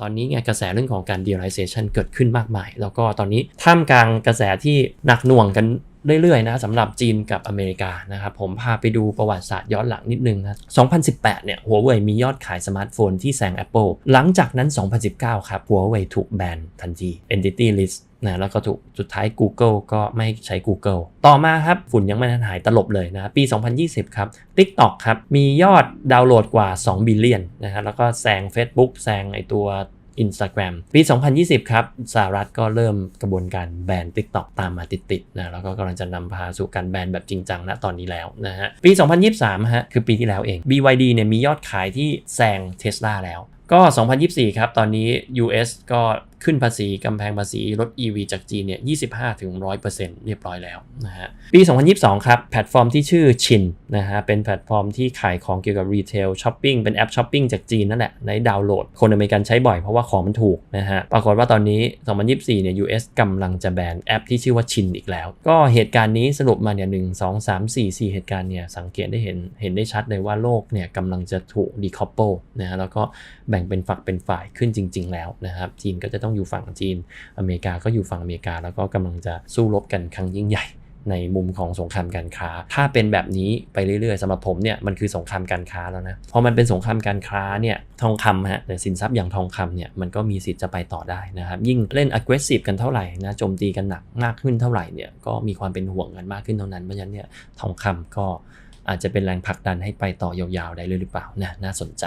ตอนนี้ไงกระแสเรื่องของการ dealization เกิดขึ้นมากมาย แล้วก็ตอนนี้ท่ามกลางกระแสที่หนักหน่วงกันเรื่อยๆนะสำหรับจีนกับอเมริกานะครับผมพาไปดูประวัติศาสตร์ย้อนหลังนิดนึงนะ 2018 เนี่ยหัวเว่ยมียอดขายสมาร์ทโฟนที่แซง Apple หลังจากนั้น 2019 ครับหัวเว่ยถูกแบนทันที Entity List นะแล้วก็ถูกสุดท้าย Google ก็ไม่ใช้ Google ต่อมาครับฝุ่นยังไม่ทันหายตลบเลยนะปี 2020 ครับ TikTok ครับ มียอดดาวน์โหลดกว่า 2 บิลเลียนนะฮะแล้วก็แซง Facebook แซงไอตัว Instagram ปี 2020 ครับสหรัฐก็เริ่มกระบวนการแบน TikTok ตามมาติดๆนะแล้วก็กำลังจะนำพาสู่การแบนแบบจริงจังณตอนนี้แล้วนะฮะปี 2023 ฮะคือปีที่แล้วเอง BYD เนี่ยมียอดขายที่แซง Tesla แล้วก็ 2024 ครับ ตอนนี้ US ก็ ขึ้นภาษีกำแพงภาษีรถ EV จากจีนเนี่ย 25ถึง100%เรียบร้อยแล้วนะฮะ ปี 2022 ครับ แพลตฟอร์มที่ชื่อชินนะฮะ เป็นแพลตฟอร์มที่ขายของเกี่ยวกับรีเทลช้อปปิ้ง เป็นแอปช้อปปิ้งจากจีนนั่นแหละ ในดาวน์โหลด คนอเมริกันใช้บ่อยเพราะว่าของมันถูกนะฮะ ปรากฏว่าตอนนี้ 2024 เนี่ย US กำลังจะแบนแอปที่ชื่อว่าชินอีกแล้ว ก็เหตุการณ์นี้สรุปมาเนี่ย1 2 3 4 4เหตุการณ์เนี่ยสังเกตได้เห็นเห็นได้ชัดเลยว่าโลกเนี่ยกำลังจะถูก decouple นะฮะแล้วก็แบ่งเป็นฝักเป็นฝ่ายขึ้นจริง ๆ แล้วนะครับจีนก็จะต้องอยู่ฝั่งจีน อเมริกาก็อยู่ฝั่งอเมริกา แล้วก็กำลังจะสู้รบกันครั้งยิ่งใหญ่ในมุมของสงครามการค้า ถ้าเป็นแบบนี้ไปเรื่อยๆสำหรับผมเนี่ยมันคือสงครามการค้าแล้วนะ พอมันเป็นสงครามการค้าเนี่ยทองคำฮะแต่สินทรัพย์อย่างทองคำเนี่ยมันก็มีสิทธิ์จะไปต่อได้นะครับ ยิ่งเล่น aggressive กันเท่าไหร่นะโจมตีกันหนักมากขึ้นเท่าไหร่เนี่ยก็มีความเป็นห่วงกันมากขึ้นเท่านั้น เพราะฉะนั้นเนี่ยทองคำก็อาจจะเป็นแรงผลักดันให้ไปต่อยาวๆได้เลยหรือเปล่านะน่าสนใจ